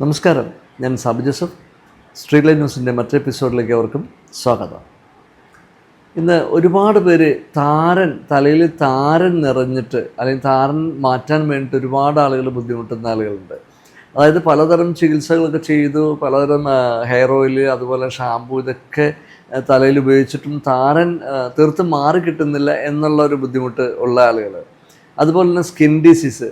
നമസ്കാരം. ഞാൻ Sabu Joseph. Street line ന്യൂസിന്റെ മറ്റൊരു എപ്പിസോഡിലേക്ക് അവർക്കും സ്വാഗതം. ഇന്ന് ഒരുപാട് പേര് താരൻ തലയിൽ താരൻ നിറഞ്ഞിട്ട് അല്ലെങ്കിൽ താരൻ മാറ്റാൻ വേണ്ടിയിട്ട് ഒരുപാട് ആളുകൾ ബുദ്ധിമുട്ടുന്ന ആളുകളുണ്ട്. അതായത് പലതരം ചികിത്സകളൊക്കെ ചെയ്തു പലതരം ഹെയർ ഓയിൽ അതുപോലെ ഷാമ്പു ഇതൊക്കെ തലയിൽ ഉപയോഗിച്ചിട്ടും താരൻ തീർത്തും മാറി കിട്ടുന്നില്ല എന്നുള്ള ഒരു ബുദ്ധിമുട്ട് ഉള്ള ആളുകൾ അതുപോലെ തന്നെ സ്കിൻ ഡിസീസ്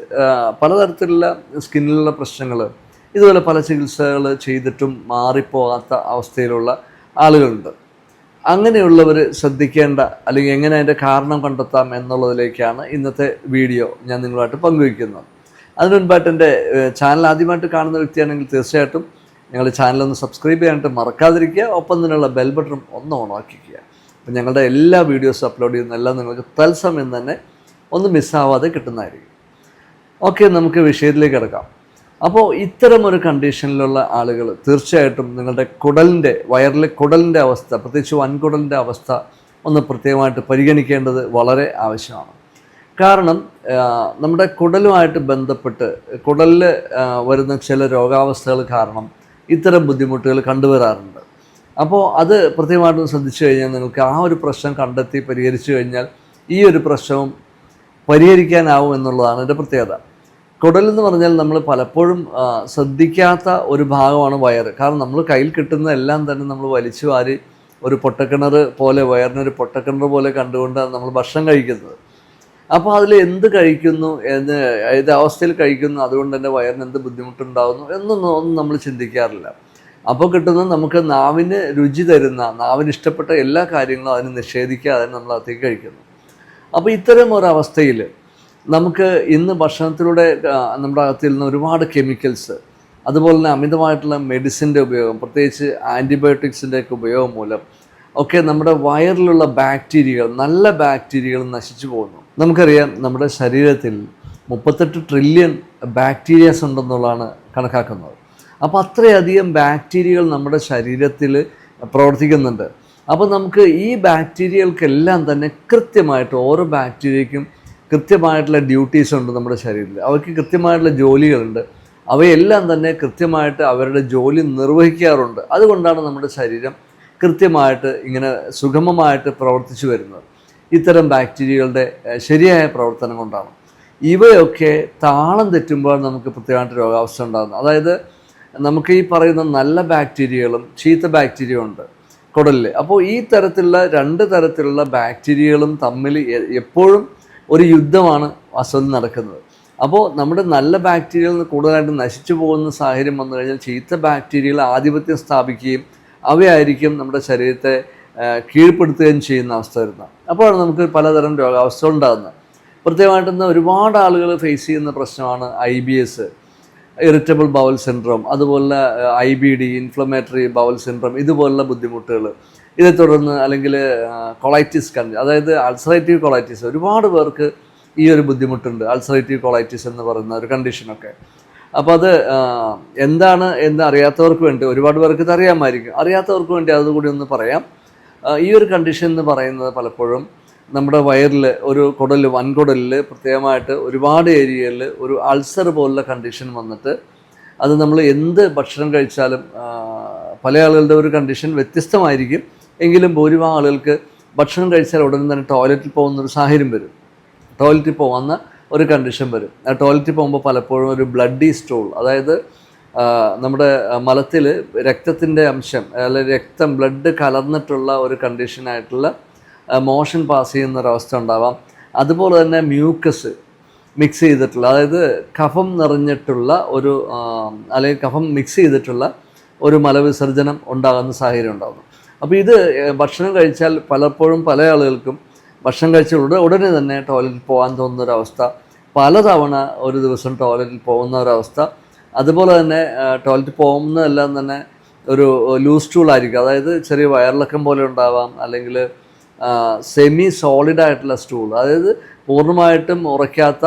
പലതരത്തിലുള്ള സ്കിന്നിലുള്ള പ്രശ്നങ്ങൾ ഇതുപോലെ പല ചികിത്സകൾ ചെയ്തിട്ടും മാറിപ്പോകാത്ത അവസ്ഥയിലുള്ള ആളുകളുണ്ട്. അങ്ങനെയുള്ളവർ ശ്രദ്ധിക്കേണ്ട അല്ലെങ്കിൽ എങ്ങനെ അതിന്റെ കാരണം കണ്ടെത്താം എന്നുള്ളതിലേക്കാണ് ഇന്നത്തെ വീഡിയോ ഞാൻ നിങ്ങളുമായിട്ട് പങ്കുവയ്ക്കുന്നത്. അതിനു മുൻപായിട്ട് എന്റെ ചാനൽ ആദ്യമായിട്ട് കാണുന്ന വ്യക്തിയാണെങ്കിൽ തീർച്ചയായിട്ടും ഞങ്ങളുടെ ചാനലൊന്ന് സബ്സ്ക്രൈബ് ചെയ്യാനായിട്ട് മറക്കാതിരിക്കുക. ഒപ്പം തന്നെയുള്ള ബെൽ ബട്ടൺ ഒന്ന് ഓണാക്കിക്കുക. അപ്പം ഞങ്ങളുടെ എല്ലാ വീഡിയോസും അപ്ലോഡ് ചെയ്യുന്ന എല്ലാം നിങ്ങൾക്ക് തത്സമയം തന്നെ ഒന്ന് മിസ്സാവാതെ കിട്ടുന്നതായിരിക്കും. ഓക്കെ നമുക്ക് വിഷയത്തിലേക്ക് കിടക്കാം. അപ്പോൾ ഇത്തരം ഒരു കണ്ടീഷനിലുള്ള ആളുകൾ തീർച്ചയായിട്ടും നിങ്ങളുടെ കുടലിന്റെ വയറിലെ കുടലിന്റെ അവസ്ഥ പ്രത്യേകിച്ച് വൻകുടലിന്റെ അവസ്ഥ ഒന്ന് പ്രത്യേകമായിട്ട് പരിഗണിക്കേണ്ടത് വളരെ ആവശ്യമാണ്. കാരണം നമ്മുടെ കുടലുമായിട്ട് ബന്ധപ്പെട്ട് കുടലിൽ വരുന്ന ചില രോഗാവസ്ഥകൾ കാരണം ഇത്തരം ബുദ്ധിമുട്ടുകൾ കണ്ടുവരാറുണ്ട്. അപ്പോൾ അത് പ്രത്യേകമായിട്ടും ശ്രദ്ധിച്ചു കഴിഞ്ഞാൽ നിങ്ങൾക്ക് ആ ഒരു പ്രശ്നം കണ്ടെത്തി പരിഹരിച്ചു കഴിഞ്ഞാൽ ഈ ഒരു പ്രശ്നവും പരിഹരിക്കാനാവും എന്നുള്ളതാണ് എന്റെ പ്രത്യേകത. കുടൽ എന്ന് പറഞ്ഞാൽ നമ്മൾ പലപ്പോഴും ശ്രദ്ധിക്കാത്ത ഒരു ഭാഗമാണ് വയറ് കാരണം നമ്മൾ കയ്യിൽ കിട്ടുന്ന എല്ലാം തന്നെ നമ്മൾ വലിച്ചു വാരി ഒരു പൊട്ടക്കിണർ പോലെ വയറിനൊരു പൊട്ടക്കിണർ പോലെ കണ്ടുകൊണ്ടാണ് നമ്മൾ ഭക്ഷണം കഴിക്കുന്നത്. അപ്പോൾ അതിൽ എന്ത് കഴിക്കുന്നു എന്ന് ഏത് അവസ്ഥയിൽ കഴിക്കുന്നു അതുകൊണ്ട് തന്നെ വയറിന് എന്ത് ബുദ്ധിമുട്ടുണ്ടാകുന്നു എന്നൊന്നും ഒന്നും നമ്മൾ ചിന്തിക്കാറില്ല. അപ്പോൾ കിട്ടുന്ന നമുക്ക് നാവിന് രുചി തരുന്ന നാവിന് ഇഷ്ടപ്പെട്ട എല്ലാ കാര്യങ്ങളും അതിന് നിഷേധിക്കാതെ നമ്മൾ അകത്തേക്ക് കഴിക്കുന്നു. അപ്പോൾ ഇത്തരം ഒരവസ്ഥയിൽ നമുക്ക് ഇന്ന് ഭക്ഷണത്തിലൂടെ നമ്മുടെ അകത്തിൽ നിന്ന് ഒരുപാട് കെമിക്കൽസ് അതുപോലെ തന്നെ അമിതമായിട്ടുള്ള മെഡിസിന്റെ ഉപയോഗം പ്രത്യേകിച്ച് ആന്റിബയോട്ടിക്സിന്റെ ഒക്കെ ഉപയോഗം മൂലം ഒക്കെ നമ്മുടെ വയറിലുള്ള ബാക്ടീരിയകൾ നല്ല ബാക്ടീരിയകൾ നശിച്ചു പോകുന്നു. നമുക്കറിയാം നമ്മുടെ ശരീരത്തിൽ മുപ്പത്തെട്ട് ട്രില്യൺ ബാക്ടീരിയാസ് ഉണ്ടെന്നുള്ളതാണ് കണക്കാക്കുന്നത്. അപ്പോൾ അത്രയധികം ബാക്ടീരിയകൾ നമ്മുടെ ശരീരത്തിൽ പ്രവർത്തിക്കുന്നുണ്ട്. അപ്പോൾ നമുക്ക് ഈ ബാക്ടീരിയകൾക്കെല്ലാം തന്നെ കൃത്യമായിട്ട് ഓരോ ബാക്ടീരിയയ്ക്കും കൃത്യമായിട്ടുള്ള ഡ്യൂട്ടീസ് ഉണ്ട് നമ്മുടെ ശരീരത്തിൽ. അവർക്ക് കൃത്യമായിട്ടുള്ള ജോലികളുണ്ട്. അവയെല്ലാം തന്നെ കൃത്യമായിട്ട് അവരുടെ ജോലി നിർവഹിക്കാറുണ്ട്. അതുകൊണ്ടാണ് നമ്മുടെ ശരീരം കൃത്യമായിട്ട് ഇങ്ങനെ സുഗമമായിട്ട് പ്രവർത്തിച്ചു വരുന്നത്. ഇത്തരം ബാക്ടീരിയകളുടെ ശരിയായ പ്രവർത്തനം കൊണ്ടാണ്. ഇവയൊക്കെ താളം തെറ്റുമ്പോൾ നമുക്ക് പ്രത്യേകമായിട്ട് രോഗാവസ്ഥ ഉണ്ടാകുന്നത് അതായത് നമുക്ക് ഈ പറയുന്ന നല്ല ബാക്ടീരിയകളും ചീത്ത ബാക്ടീരിയയും ഉണ്ട് കുടലിൽ അപ്പോൾ ഈ തരത്തിലുള്ള രണ്ട് തരത്തിലുള്ള ബാക്ടീരിയകളും തമ്മിൽ എപ്പോഴും ഒരു യുദ്ധമാണ് വാസ്തവത്തിൽ നടക്കുന്നത്. അപ്പോൾ നമ്മുടെ നല്ല ബാക്ടീരിയകൾ കൂടുതലായിട്ട് നശിച്ചു പോകുന്ന സാഹചര്യം വന്നു കഴിഞ്ഞാൽ ചീത്ത ബാക്ടീരിയകൾ ആധിപത്യം സ്ഥാപിക്കുകയും അവയായിരിക്കും നമ്മുടെ ശരീരത്തെ കീഴ്പ്പെടുത്തുകയും ചെയ്യുന്ന അവസ്ഥ വരുന്നത്. അപ്പോഴാണ് നമുക്ക് പലതരം രോഗാവസ്ഥ ഉണ്ടാകുന്നത്. പ്രത്യേകമായിട്ട് ഇന്ന് ഒരുപാട് ആളുകൾ ഫേസ് ചെയ്യുന്ന പ്രശ്നമാണ് I B S irritable bowel syndrome അതുപോലെ I B D inflammatory bowel syndrome ഇതുപോലുള്ള ബുദ്ധിമുട്ടുകൾ. ഇതേ തുടർന്ന് അല്ലെങ്കിൽ കൊളൈറ്റിസ് കണ്ട് അതായത് അൾസറേറ്റീവ് കൊളൈറ്റിസ് ഒരുപാട് പേർക്ക് ഈ ഒരു ബുദ്ധിമുട്ടുണ്ട് അൾസറേറ്റീവ് കൊളൈറ്റിസ് എന്ന് പറയുന്ന ഒരു കണ്ടീഷനൊക്കെ അപ്പോൾ അത് എന്താണ് എന്ന് അറിയാത്തവർക്ക് വേണ്ടി ഒരുപാട് പേർക്ക് ഇത് അറിയാമായിരിക്കും. അറിയാത്തവർക്ക് വേണ്ടി അതുകൂടി ഒന്ന് പറയാം. ഈ ഒരു കണ്ടീഷൻ എന്ന് പറയുന്നത് പലപ്പോഴും നമ്മുടെ വയറിൽ ഒരു കുടലിൽ വൻകുടലിൽ പ്രത്യേകമായിട്ട് ഒരുപാട് ഏരിയയിൽ ഒരു അൾസർ പോലുള്ള കണ്ടീഷൻ വന്നിട്ട് അത് നമ്മൾ എന്ത് ഭക്ഷണം കഴിച്ചാലും പല ആളുകളുടെ ഒരു കണ്ടീഷൻ വ്യത്യസ്തമായിരിക്കും. എങ്കിലും ഭൂരിഭാഗം ആളുകൾക്ക് ഭക്ഷണം കഴിച്ചാൽ ഉടനെ തന്നെ ടോയ്ലറ്റിൽ പോകുന്ന ഒരു സാഹചര്യം വരും. ടോയ്ലറ്റിൽ പോകുന്ന ഒരു കണ്ടീഷൻ വരും. ആ ടോയ്ലറ്റിൽ പോകുമ്പോൾ പലപ്പോഴും ഒരു ബ്ലഡി സ്റ്റോൾ അതായത് നമ്മുടെ മലത്തിൽ രക്തത്തിന്റെ അംശം അല്ലെങ്കിൽ രക്തം ബ്ലഡ് കലർന്നിട്ടുള്ള ഒരു കണ്ടീഷനായിട്ടുള്ള മോഷൻ പാസ് ചെയ്യുന്ന ഒരവസ്ഥ ഉണ്ടാവാം. അതുപോലെ തന്നെ മ്യൂക്കസ് മിക്സ് ചെയ്തിട്ടുള്ള അതായത് കഫം നിറഞ്ഞിട്ടുള്ള ഒരു അല്ലെങ്കിൽ കഫം മിക്സ് ചെയ്തിട്ടുള്ള ഒരു മലവിസർജനം ഉണ്ടാകുന്ന സാഹചര്യം ഉണ്ടാകുന്നു. അപ്പോൾ ഇത് ഭക്ഷണം കഴിച്ചാൽ പലപ്പോഴും പല ആളുകൾക്കും ഭക്ഷണം കഴിച്ച ഉടനെ തന്നെ ടോയ്ലറ്റിൽ പോകാൻ തോന്നുന്ന ഒരവസ്ഥ പലതവണ ഒരു ദിവസം ടോയ്ലറ്റിൽ പോകുന്ന ഒരവസ്ഥ അതുപോലെ തന്നെ ടോയ്ലറ്റ് പോകുന്നതെല്ലാം തന്നെ ഒരു ലൂസ് ആയിരിക്കും. അതായത് ചെറിയ വയറിളക്കം പോലെ ഉണ്ടാവാം അല്ലെങ്കിൽ സെമി സോളിഡ് ആയിട്ടുള്ള സ്റ്റൂൾ അതായത് പൂർണമായിട്ടും ഉറയ്ക്കാത്ത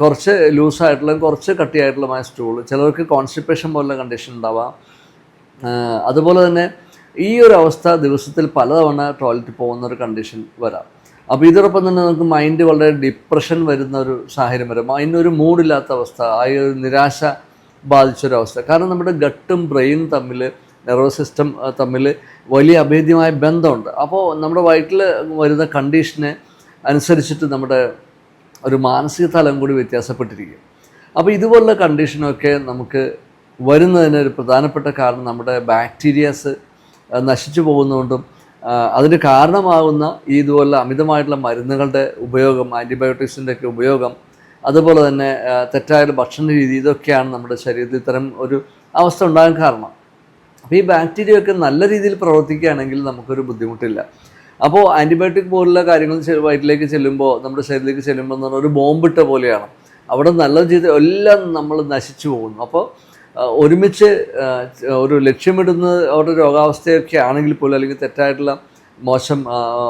കുറച്ച് ലൂസായിട്ടുള്ള കുറച്ച് കട്ടിയായിട്ടുള്ളമായ സ്റ്റൂൾ ചിലർക്ക് കോൺസ്റ്റിപ്പേഷൻ പോലുള്ള കണ്ടീഷൻ ഉണ്ടാവാം. അതുപോലെ തന്നെ ഈ ഒരു അവസ്ഥ ദിവസത്തിൽ പലതവണ ടോയ്ലറ്റിൽ പോകുന്ന ഒരു കണ്ടീഷൻ വരാം. അപ്പോൾ ഇതോടൊപ്പം തന്നെ നമുക്ക് മൈൻഡ് വളരെ ഡിപ്രഷൻ വരുന്ന ഒരു സാഹചര്യം വരും. അതിന്റെ ഒരു മൂഡില്ലാത്ത അവസ്ഥ ആ ഒരു നിരാശ ബാധിച്ചൊരവസ്ഥ കാരണം നമ്മുടെ ഗട്ടും ബ്രെയിനും തമ്മിൽ നെർവസ് സിസ്റ്റം തമ്മിൽ വലിയ അഭേദ്യമായ ബന്ധമുണ്ട്. അപ്പോൾ നമ്മുടെ വയറ്റിൽ വരുന്ന കണ്ടീഷനെ അനുസരിച്ചിട്ട് നമ്മുടെ ഒരു മാനസിക തലം കൂടി വ്യത്യാസപ്പെട്ടിരിക്കും. അപ്പോൾ ഇതുപോലുള്ള കണ്ടീഷനൊക്കെ നമുക്ക് വരുന്നതിന് ഒരു പ്രധാനപ്പെട്ട കാരണം നമ്മുടെ ബാക്ടീരിയാസ് നശിച്ചു പോകുന്നതുകൊണ്ടും അതിന് കാരണമാകുന്ന ഈ ഇതുപോലുള്ള അമിതമായിട്ടുള്ള മരുന്നുകളുടെ ഉപയോഗം ആന്റിബയോട്ടിക്സിന്റെ ഒക്കെ ഉപയോഗം അതുപോലെ തന്നെ തെറ്റായ ഭക്ഷണ രീതി ഇതൊക്കെയാണ് നമ്മുടെ ശരീരത്തിൽ ഇത്തരം ഒരു അവസ്ഥ ഉണ്ടാകാൻ കാരണം. അപ്പോൾ ഈ ബാക്ടീരിയ ഒക്കെ നല്ല രീതിയിൽ പ്രവർത്തിക്കുകയാണെങ്കിൽ നമുക്കൊരു ബുദ്ധിമുട്ടില്ല. അപ്പോൾ ആന്റിബയോട്ടിക് പോലുള്ള കാര്യങ്ങൾ വയറ്റിലേക്ക് ചെല്ലുമ്പോൾ നമ്മുടെ ശരീരത്തിലേക്ക് ചെല്ലുമ്പോൾ എന്ന് പറഞ്ഞാൽ ഒരു ബോംബിട്ട പോലെയാണ്. അവിടെ നല്ല ചെയ്ത് എല്ലാം നമ്മൾ നശിച്ചു പോകുന്നു. അപ്പോൾ ഒരുമിച്ച് ഒരു ലക്ഷ്യമിടുന്ന അവരുടെ രോഗാവസ്ഥയൊക്കെ ആണെങ്കിൽ പോലും അല്ലെങ്കിൽ തെറ്റായിട്ടുള്ള മോശം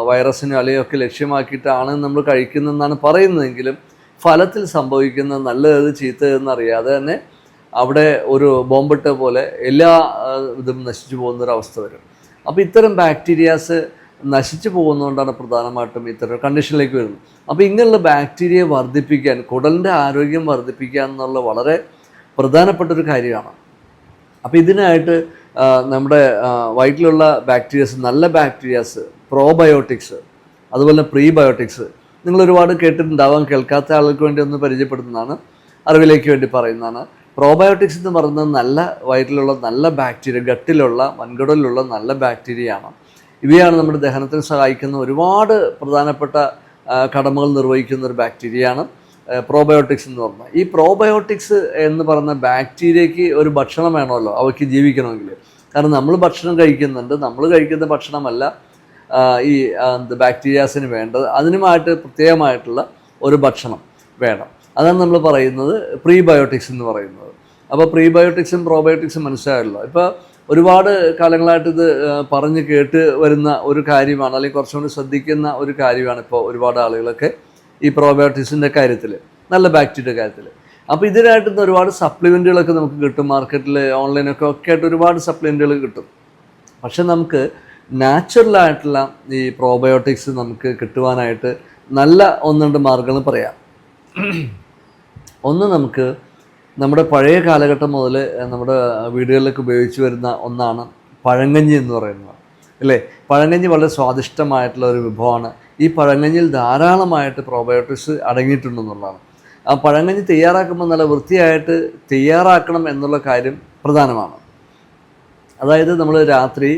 വൈറസിനോ അല്ലെങ്കിൽ ഒക്കെ ലക്ഷ്യമാക്കിയിട്ടാണ് നമ്മൾ കഴിക്കുന്നതെന്നാണ് പറയുന്നതെങ്കിലും ഫലത്തിൽ സംഭവിക്കുന്ന നല്ലത് ചീത്തതെന്ന് അറിയാതെ തന്നെ അവിടെ ഒരു ബോംബിട്ട പോലെ എല്ലാ ഇതും നശിച്ചു പോകുന്നൊരവസ്ഥ വരും. അപ്പോൾ ഇത്തരം ബാക്ടീരിയാസ് നശിച്ചു പോകുന്നതുകൊണ്ടാണ് പ്രധാനമായിട്ടും ഇത്തരം കണ്ടീഷനിലേക്ക് വരുന്നത്. അപ്പോൾ ഇങ്ങനെയുള്ള ബാക്ടീരിയ വർദ്ധിപ്പിക്കാൻ കുടലിന്റെ ആരോഗ്യം വർദ്ധിപ്പിക്കുക എന്നുള്ള വളരെ പ്രധാനപ്പെട്ട ഒരു കാര്യമാണ്. അപ്പോൾ ഇതിനായിട്ട് നമ്മുടെ വയറ്റിലുള്ള ബാക്ടീരിയസ് നല്ല ബാക്ടീരിയാസ് പ്രോബയോട്ടിക്സ് അതുപോലെ പ്രീബയോട്ടിക്സ് നിങ്ങൾ ഒരുപാട് കേട്ടിട്ടുണ്ടാവാം കേൾക്കാത്ത ആളുകൾക്ക് വേണ്ടി ഒന്ന് പരിചയപ്പെടുത്തുന്നതാണ് അറിവിലേക്ക് വേണ്ടി പറയുന്നതാണ്. പ്രോബയോട്ടിക്സ് എന്ന് പറയുന്നത് നല്ല വയറ്റിലുള്ള നല്ല ബാക്ടീരിയ ഗട്ടിലുള്ള വൻകുടലിലുള്ള നല്ല ബാക്ടീരിയയാണ് ഇവയാണ് നമ്മുടെ ദഹനത്തിന് സഹായിക്കുന്ന ഒരുപാട് പ്രധാനപ്പെട്ട കടമകൾ നിർവഹിക്കുന്ന ഒരു ബാക്ടീരിയയാണ് പ്രോബയോട്ടിക്സ് എന്ന് പറഞ്ഞാൽ. ഈ പ്രോബയോട്ടിക്സ് എന്ന് പറയുന്ന ബാക്ടീരിയയ്ക്ക് ഒരു ഭക്ഷണം വേണമല്ലോ അവയ്ക്ക് ജീവിക്കണമെങ്കിൽ. കാരണം നമ്മൾ ഭക്ഷണം കഴിക്കുന്നുണ്ട് നമ്മൾ കഴിക്കുന്ന ഭക്ഷണമല്ല ഈ ബാക്ടീരിയാസിന് വേണ്ടത്. അതിനുമായിട്ട് പ്രത്യേകമായിട്ടുള്ള ഒരു ഭക്ഷണം വേണം. അതാണ് നമ്മൾ പറയുന്നത് പ്രീബയോട്ടിക്സ് എന്ന് പറയുന്നത്. അപ്പോൾ പ്രീബയോട്ടിക്സും പ്രോബയോട്ടിക്സും മനസ്സിലായല്ലോ. ഇപ്പോൾ ഒരുപാട് കാലങ്ങളായിട്ട് ഇത് പറഞ്ഞ് കേട്ട് വരുന്ന ഒരു കാര്യമാണ് അല്ലെങ്കിൽ കുറച്ചുകൂടി ശ്രദ്ധിക്കുന്ന ഒരു കാര്യമാണ് ഇപ്പോൾ ഒരുപാട് ആളുകളൊക്കെ ഈ പ്രോബയോട്ടിക്സിന്റെ കാര്യത്തിൽ നല്ല ബാക്ടീരിയയുടെ കാര്യത്തിൽ അപ്പോൾ ഇതിനായിട്ട് ഒരുപാട് സപ്ലിമെന്റുകളൊക്കെ നമുക്ക് കിട്ടും. മാർക്കറ്റിൽ ഓൺലൈനൊക്കെ ഒക്കെ ആയിട്ട് ഒരുപാട് സപ്ലിമെന്റുകൾ കിട്ടും. പക്ഷെ നമുക്ക് നാച്ചുറലായിട്ടുള്ള ഈ പ്രോബയോട്ടിക്സ് നമുക്ക് കിട്ടുവാനായിട്ട് നല്ല ഒന്ന് രണ്ട് മാർഗങ്ങൾ പറയാം. ഒന്ന് നമുക്ക് നമ്മുടെ പഴയ കാലഘട്ടം മുതൽ നമ്മുടെ വീടുകളിലൊക്കെ ഉപയോഗിച്ച് വരുന്ന ഒന്നാണ് പഴങ്കഞ്ഞി എന്ന് പറയുന്നത്. അല്ലേ? പഴങ്കഞ്ഞി വളരെ സ്വാദിഷ്ടമായിട്ടുള്ള ഒരു വിഭവമാണ്. ഈ പഴങ്കഞ്ഞിൽ ധാരാളമായിട്ട് പ്രോബയോട്ടിക്സ് അടങ്ങിയിട്ടുണ്ടെന്നുള്ളതാണ്. ആ പഴങ്കഞ്ഞി തയ്യാറാക്കുമ്പോൾ നല്ല വൃത്തിയായിട്ട് തയ്യാറാക്കണം എന്നുള്ള കാര്യം പ്രധാനമാണ്. അതായത് നമ്മൾ രാത്രി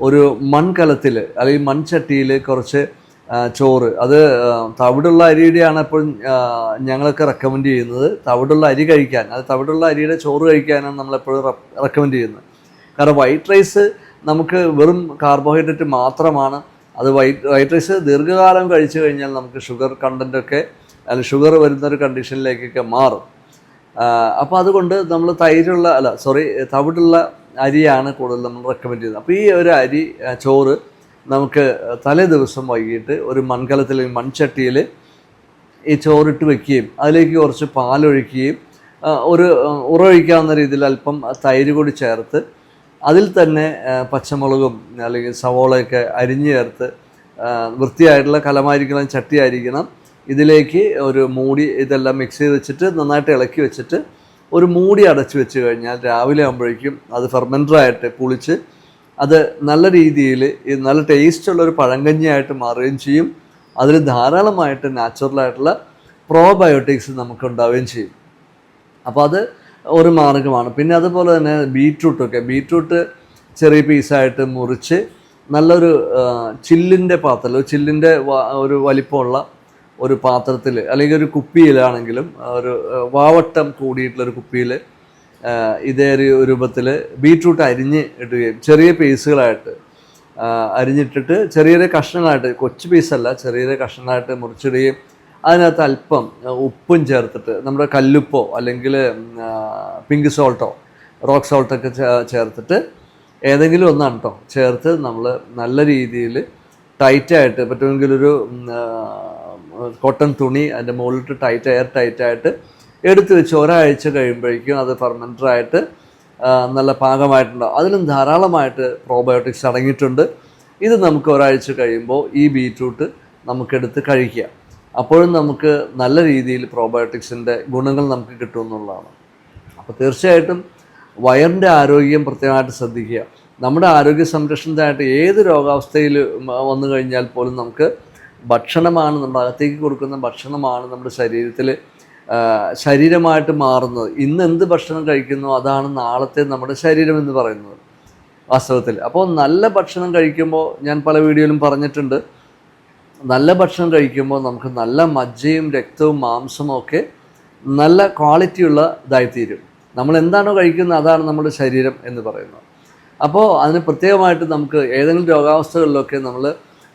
ഒരു മൺകലത്തിൽ അല്ലെങ്കിൽ മൺചട്ടിയിൽ കുറച്ച് ചോറ്. അത് തവിടുള്ള അരിയുടെയാണ് എപ്പോഴും ഞങ്ങളൊക്കെ റെക്കമെൻഡ് ചെയ്യുന്നത്. തവിടുള്ള അരി കഴിക്കാൻ. അത് തവിടുള്ള അരിയുടെ ചോറ് കഴിക്കാനാണ് നമ്മളെപ്പോഴും റെക്കമെൻഡ് ചെയ്യുന്നത്. കാരണം വൈറ്റ് റൈസ് നമുക്ക് വെറും കാർബോഹൈഡ്രേറ്റ് മാത്രമാണ് അത് വൈറ്റ് വൈറ്റ് റൈസ് ദീർഘകാലം കഴിച്ചു കഴിഞ്ഞാൽ നമുക്ക് ഷുഗർ കണ്ടന്റൊക്കെ അല്ല ഷുഗർ വരുന്നൊരു കണ്ടീഷനിലേക്കൊക്കെ മാറും. അപ്പോൾ അതുകൊണ്ട് നമ്മൾ തൈരുള്ള അല്ല സോറി തവിടുള്ള അരിയാണ് കൂടുതൽ നമ്മൾ റെക്കമെൻഡ് ചെയ്യുന്നത്. അപ്പോൾ ഈ ഒരു അരി ചോറ് നമുക്ക് തലേ ദിവസം വൈകിട്ട് ഒരു മൺകലത്തിൽ മൺചട്ടിയിൽ ഈ ചോറിട്ട് വെക്കുകയും അതിലേക്ക് കുറച്ച് പാലൊഴിക്കുകയും ഒരു ഉറവഴിക്കാവുന്ന രീതിയിൽ അല്പം തൈര് കൂടി ചേർത്ത് അതിൽ തന്നെ പച്ചമുളകും അല്ലെങ്കിൽ സവോളയൊക്കെ അരിഞ്ഞു ചേർത്ത് വൃത്തിയായിട്ടുള്ള കലമായിരിക്കണം ചട്ടിയായിരിക്കണം. ഇതിലേക്ക് ഒരു മൂടി ഇതെല്ലാം മിക്സ് ചെയ്ത് വെച്ചിട്ട് നന്നായിട്ട് ഇളക്കി വെച്ചിട്ട് ഒരു മൂടി അടച്ചു വെച്ച് കഴിഞ്ഞാൽ രാവിലെ ആകുമ്പോഴേക്കും അത് ഫെർമെന്ററായിട്ട് പുളിച്ച് അത് നല്ല രീതിയിൽ നല്ല ടേസ്റ്റുള്ള ഒരു പഴങ്കഞ്ഞിയായിട്ട് മാറുകയും ചെയ്യും. അതിൽ ധാരാളമായിട്ട് നാച്ചുറലായിട്ടുള്ള പ്രോബയോട്ടിക്സ് നമുക്ക് ഉണ്ടാവുകയും ചെയ്യും. അപ്പോൾ അത് ഒരു മാർഗമാണ് പിന്നെ അതുപോലെ തന്നെ ബീറ്റ്റൂട്ടൊക്കെ ബീറ്റ്റൂട്ട് ചെറിയ പീസായിട്ട് മുറിച്ച് നല്ലൊരു ചില്ലിന്റെ പാത്രത്തിൽ ഒരു ചില്ലിന്റെ ഒരു വലിപ്പമുള്ള ഒരു പാത്രത്തിൽ അല്ലെങ്കിൽ ഒരു കുപ്പിയിലാണെങ്കിലും ഒരു വാവട്ടം കൂടിയിട്ടുള്ളൊരു കുപ്പിയിൽ ഇതേ രൂപത്തിൽ ബീറ്റ്റൂട്ട് അരിഞ്ഞ് ഇടുകയും ചെറിയ പീസുകളായിട്ട് അരിഞ്ഞിട്ടിട്ട് ചെറിയ കഷ്ണങ്ങളായിട്ട് കൊച്ചു പീസല്ല ചെറിയ കഷ്ണങ്ങളായിട്ട് മുറിച്ചിടുകയും അതിനകത്ത് അല്പം ഉപ്പും ചേർത്തിട്ട് നമ്മുടെ കല്ലുപ്പോ അല്ലെങ്കിൽ പിങ്ക് സോൾട്ടോ റോക്ക് സോൾട്ടൊക്കെ ചേർത്തിട്ട് ഏതെങ്കിലും ഒന്നാണ് കേട്ടോ ചേർത്ത് നമ്മൾ നല്ല രീതിയിൽ ടൈറ്റായിട്ട് പറ്റുമെങ്കിൽ ഒരു കോട്ടൺ തുണി അതിന്റെ മുകളിലിട്ട് ടൈറ്റ് എയർ ടൈറ്റായിട്ട് എടുത്തു വെച്ച് ഒരാഴ്ച കഴിയുമ്പോഴേക്കും അത് ഫെർമെന്ററായിട്ട് നല്ല പാകമായിട്ടുണ്ടാവും. അതിലും ധാരാളമായിട്ട് പ്രോബയോട്ടിക്സ് അടങ്ങിയിട്ടുണ്ട്. ഇത് നമുക്ക് ഒരാഴ്ച കഴിയുമ്പോൾ ഈ ബീറ്റ്റൂട്ട് നമുക്കെടുത്ത് കഴിക്കുക അപ്പോഴും നമുക്ക് നല്ല രീതിയിൽ പ്രോബയോട്ടിക്സിന്റെ ഗുണങ്ങൾ നമുക്ക് കിട്ടുമെന്നുള്ളതാണ്. അപ്പോൾ തീർച്ചയായിട്ടും വയറിന്റെ ആരോഗ്യം പ്രത്യേകമായിട്ട് ശ്രദ്ധിക്കുക. നമ്മുടെ ആരോഗ്യ സംരക്ഷണത്തിനായിട്ട് ഏത് രോഗാവസ്ഥയിൽ വന്നു കഴിഞ്ഞാൽ പോലും നമുക്ക് ഭക്ഷണമാണ് നമ്മുടെ അകത്തേക്ക് കൊടുക്കുന്ന ഭക്ഷണമാണ് നമ്മുടെ ശരീരത്തിൽ ശരീരമായിട്ട് മാറുന്നത്. ഇന്ന് എന്ത് ഭക്ഷണം കഴിക്കുന്നു അതാണ് നാളത്തെ നമ്മുടെ ശരീരം എന്ന് പറയുന്നത് വാസ്തവത്തിൽ. അപ്പോൾ നല്ല ഭക്ഷണം കഴിക്കുമ്പോൾ ഞാൻ പല വീഡിയോയിലും പറഞ്ഞിട്ടുണ്ട് നല്ല ഭക്ഷണം കഴിക്കുമ്പോൾ നമുക്ക് നല്ല മജ്ജയും രക്തവും മാംസവും ഒക്കെ നല്ല ക്വാളിറ്റിയുള്ള ഇതായിത്തീരും. നമ്മൾ എന്താണോ കഴിക്കുന്നത് അതാണ് നമ്മുടെ ശരീരം എന്ന് പറയുന്നത്. അപ്പോൾ അതിന് പ്രത്യേകമായിട്ട് നമുക്ക് ഏതെങ്കിലും രോഗാവസ്ഥകളിലൊക്കെ നമ്മൾ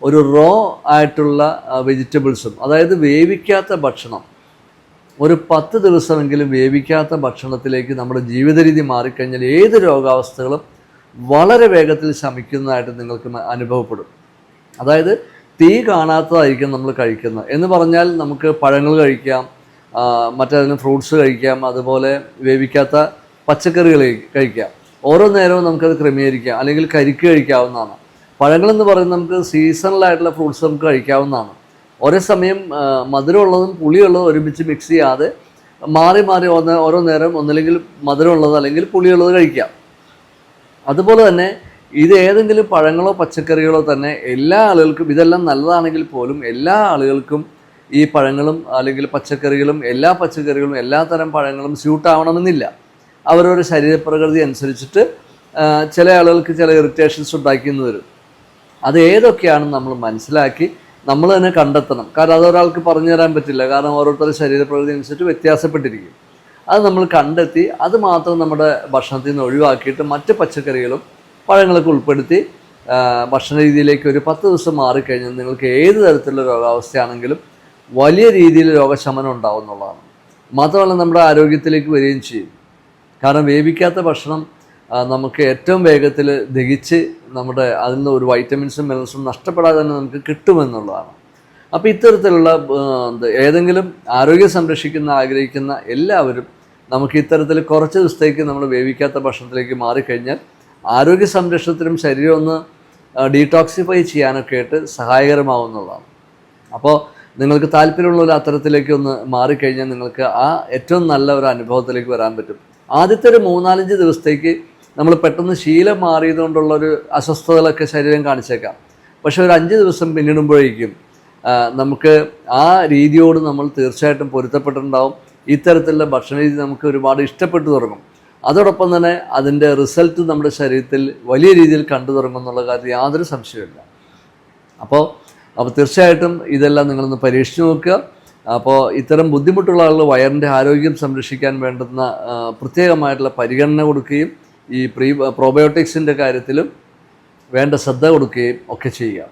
ഒരു റോ ആയിട്ടുള്ള വെജിറ്റബിൾസും അതായത് വേവിക്കാത്ത ഭക്ഷണം ഒരു പത്ത് ദിവസമെങ്കിലും വേവിക്കാത്ത ഭക്ഷണത്തിലേക്ക് നമ്മുടെ ജീവിത രീതി മാറിക്കഴിഞ്ഞാൽ ഏത് രോഗാവസ്ഥകളും വളരെ വേഗത്തിൽ ശമിക്കുന്നതായിട്ട് നിങ്ങൾക്ക് അനുഭവപ്പെടും. അതായത് തീ കാണാത്തതായിരിക്കും നമ്മൾ കഴിക്കുന്നത്. എന്ന് പറഞ്ഞാൽ നമുക്ക് പഴങ്ങൾ കഴിക്കാം മറ്റേതിന് ഫ്രൂട്ട്സ് കഴിക്കാം അതുപോലെ വേവിക്കാത്ത പച്ചക്കറികൾ കഴിക്കാം. ഓരോ നേരവും നമുക്കത് ക്രമീകരിക്കാം അല്ലെങ്കിൽ കരിക്ക് കഴിക്കാവുന്നതാണ്. പഴങ്ങളെന്ന് പറയുന്നത് നമുക്ക് സീസണലായിട്ടുള്ള ഫ്രൂട്ട്സ് നമുക്ക് കഴിക്കാവുന്നതാണ്. ഒരേ സമയം മധുരമുള്ളതും പുളിയുള്ളതും ഒരുമിച്ച് മിക്സ് ചെയ്യാതെ മാറി മാറി ഓരോ നേരം ഒന്നില്ലെങ്കിൽ മധുരമുള്ളത് അല്ലെങ്കിൽ പുളിയുള്ളത് കഴിക്കാം. അതുപോലെ തന്നെ ഇത് ഏതെങ്കിലും പഴങ്ങളോ പച്ചക്കറികളോ തന്നെ എല്ലാ ആളുകൾക്കും ഇതെല്ലാം നല്ലതാണെങ്കിൽ പോലും എല്ലാ ആളുകൾക്കും ഈ പഴങ്ങളും അല്ലെങ്കിൽ പച്ചക്കറികളും എല്ലാ പച്ചക്കറികളും എല്ലാ തരം പഴങ്ങളും സ്യൂട്ട് ആവണമെന്നില്ല അവരവരുടെ ശരീരപ്രകൃതി അനുസരിച്ചിട്ട് ചില ആളുകൾക്ക് ചില ഇറിറ്റേഷൻസ് ഉണ്ടാക്കിയെന്ന് വരും. അത് ഏതൊക്കെയാണെന്ന് നമ്മൾ മനസ്സിലാക്കി നമ്മൾ തന്നെ കണ്ടെത്തണം. കാരണം അതൊരാൾക്ക് പറഞ്ഞു തരാൻ പറ്റില്ല. കാരണം ഓരോരുത്തരുടെ ശരീരപ്രകൃതി അനുസരിച്ച് വ്യത്യാസപ്പെട്ടിരിക്കും. അത് നമ്മൾ കണ്ടെത്തി അത് മാത്രം നമ്മുടെ ഭക്ഷണത്തിൽ നിന്ന് ഒഴിവാക്കിയിട്ട് മറ്റ് പച്ചക്കറികളും പഴങ്ങളൊക്കെ ഉൾപ്പെടുത്തി ഭക്ഷണ രീതിയിലേക്ക് ഒരു പത്ത് ദിവസം മാറിക്കഴിഞ്ഞാൽ നിങ്ങൾക്ക് ഏത് തരത്തിലുള്ള രോഗാവസ്ഥയാണെങ്കിലും വലിയ രീതിയിൽ രോഗശമനം ഉണ്ടാവും എന്നുള്ളതാണ്. മാത്രമല്ല നമ്മുടെ ആരോഗ്യത്തിലേക്ക് വരികയും ചെയ്യും. കാരണം വേവിക്കാത്ത ഭക്ഷണം നമുക്ക് ഏറ്റവും വേഗത്തിൽ ദഹിച്ച് നമ്മുടെ അതിൽ നിന്ന് ഒരു വൈറ്റമിൻസും മിനറൽസും നഷ്ടപ്പെടാതെ തന്നെ നമുക്ക് കിട്ടുമെന്നുള്ളതാണ് അപ്പോൾ ഇത്തരത്തിലുള്ള ഏതെങ്കിലും ആരോഗ്യം സംരക്ഷിക്കുന്ന ആഗ്രഹിക്കുന്ന എല്ലാവരും നമുക്ക് ഇത്തരത്തിൽ കുറച്ച് ദിവസത്തേക്ക് നമ്മൾ വേവിക്കാത്ത ഭക്ഷണത്തിലേക്ക് മാറിക്കഴിഞ്ഞാൽ ആരോഗ്യ സംരക്ഷണത്തിനും ശരീരം ഒന്ന് ഡീടോക്സിഫൈ ചെയ്യാനൊക്കെ ആയിട്ട് സഹായകരമാവുന്നതാണ്. അപ്പോൾ നിങ്ങൾക്ക് താല്പര്യമുള്ള അത്തരത്തിലേക്ക് ഒന്ന് മാറിക്കഴിഞ്ഞാൽ നിങ്ങൾക്ക് ആ ഏറ്റവും നല്ല ഒരു അനുഭവത്തിലേക്ക് വരാൻ പറ്റും. ആദ്യത്തെ ഒരു മൂന്നാലഞ്ച് ദിവസത്തേക്ക് നമ്മൾ പെട്ടെന്ന് ശീലം മാറിയതുകൊണ്ടുള്ള ഒരു അസ്വസ്ഥതകളൊക്കെ ശരീരം കാണിച്ചേക്കാം. പക്ഷേ ഒരു അഞ്ച് ദിവസം പിന്നിടുമ്പോഴേക്കും നമുക്ക് ആ രീതിയോട് നമ്മൾ തീർച്ചയായിട്ടും പൊരുത്തപ്പെട്ടിട്ടുണ്ടാവും. ഇത്തരത്തിലുള്ള ഭക്ഷണ രീതി നമുക്ക് ഒരുപാട് ഇഷ്ടപ്പെട്ടു തുടങ്ങും. അതോടൊപ്പം തന്നെ അതിന്റെ റിസൾട്ട് നമ്മുടെ ശരീരത്തിൽ വലിയ രീതിയിൽ കണ്ടു തുടങ്ങും എന്നുള്ള കാര്യത്തിൽ യാതൊരു സംശയമില്ല അപ്പോൾ അപ്പോൾ തീർച്ചയായിട്ടും ഇതെല്ലാം നിങ്ങളൊന്ന് പരീക്ഷിച്ച് നോക്കുക. അപ്പോൾ ഇത്തരം ബുദ്ധിമുട്ടുള്ള ആളുകൾ വയറിന്റെ ആരോഗ്യം സംരക്ഷിക്കാൻ വേണ്ടുന്ന പ്രത്യേകമായിട്ടുള്ള പരിഗണന കൊടുക്കുകയും ഈ പ്രീ പ്രോബയോട്ടിക്സിന്റെ കാര്യത്തിലും വേണ്ട ശ്രദ്ധ കൊടുക്കുകയും ഒക്കെ ചെയ്യുക.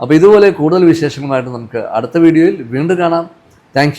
അപ്പോൾ ഇതുപോലെ കൂടുതൽ വിശേഷങ്ങളുമായിട്ട് നമുക്ക് അടുത്ത വീഡിയോയിൽ വീണ്ടും കാണാം. താങ്ക്